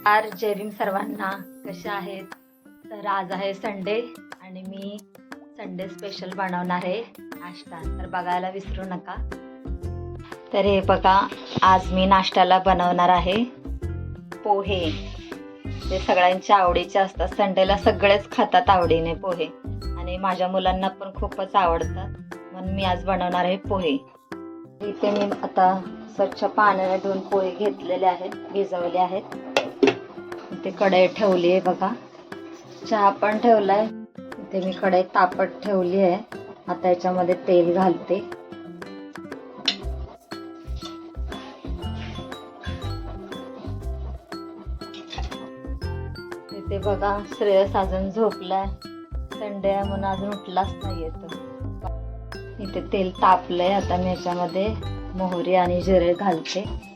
नमस्कार जेविंग सर्वांना कसे आहेत? तर आज आहे संडे आणि मी संडे स्पेशल बनवणार आहे. नाश्ता. तर बघायला विसरू नका. तर हे बघा आज मी नाश्त्याला बनवणार आहे पोहे. ते सगळ्यांच्या आवडीचे असतात. संडेला सगळेच खातात आवडीने पोहे. आणि माझ्या मुलांना पण खूपच आवडतात. म्हणून मी आज बनवणार आहे पोहे. इथे मी आता स्वच्छ पाण्याने धुवून पोहे घेतलेले आहेत भिजवले आहेत. इथे कढई ठेवली आहे बघा. चहा पण ठेवलाय. इथे मी कढई तापत ठेवली आहे. आता याच्यामध्ये तेल घालते. इथे बघा श्रेयस अजून झोपलाय. संडे आहे म्हणून अजून उठलाच नाही येतो इथे तेल तापलंय. आता मी याच्यामध्ये मोहरी आणि जिरे घालते.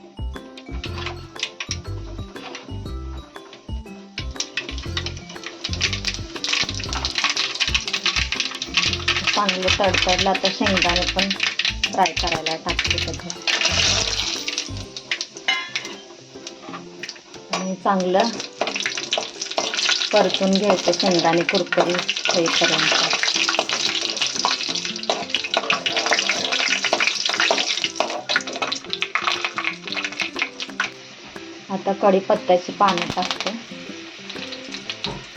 चांगलं तडतडलं आता शेंगदाणे पण फ्राय करायला टाकते कधी आणि चांगलं परतून घ्यायचं शेंगदाणे कुरकुरी होईपर्यंत. आता कढीपत्त्याची पानं टाकते.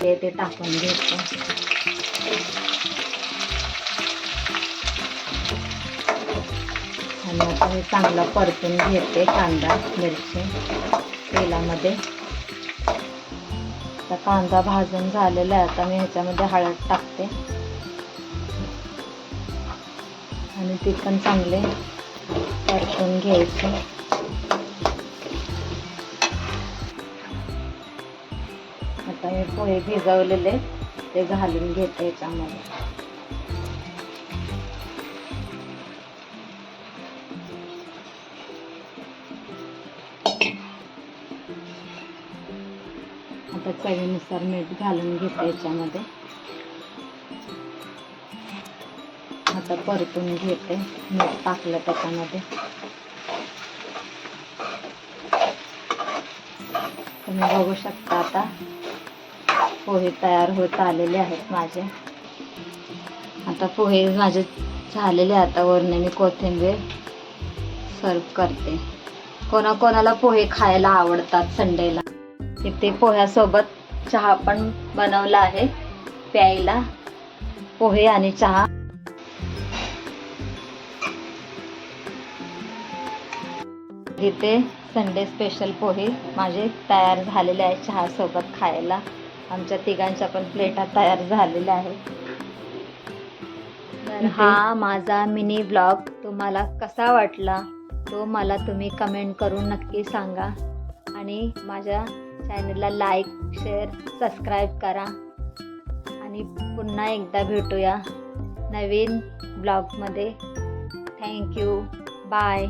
ते ते टाकून घ्यायचं. आणि आता हे चांगलं परतून घेते कांदा मिरची तेलामध्ये. आता कांदा भाजून झालेला आहे. आता मी ह्याच्यामध्ये हळद टाकते. आणि ते पण चांगले परतून घ्यायचे. आता मी पोहे भिजवलेले ते घालून घेते याच्यामध्ये. आता चवीनुसार मीठ घालून घेते याच्यामध्ये. आता परतून घेते मीठ टाकलं त्याच्यामध्ये. तुम्ही बघू शकता आता पोहे तयार होत आलेले आहेत माझे. आता पोहे माझे झालेले आता वरून मी कोथिंबीर सर्व करते. कोणाकोणाला पोहे खायला आवडतात संडेला? इथे पोह्यासोबत चहा पण बनवला आहे प्यायला. पोहे आणि चहा. इथे संडे स्पेशल पोहे माझे तयार झालेले आहे चहासोबत खायला. आमच्या तिघांच्या पण प्लेटा तयार झालेल्या आहेत. तर हा माझा मिनी ब्लॉग तुम्हाला कसा वाटला तो मला तुम्ही कमेंट करून नक्की सांगा. आणि माझ्या चॅनलला लाईक शेअर सबस्क्राईब करा. आणि पुन्हा एकदा भेटूया नवीन ब्लॉगमध्ये. Thank you bye.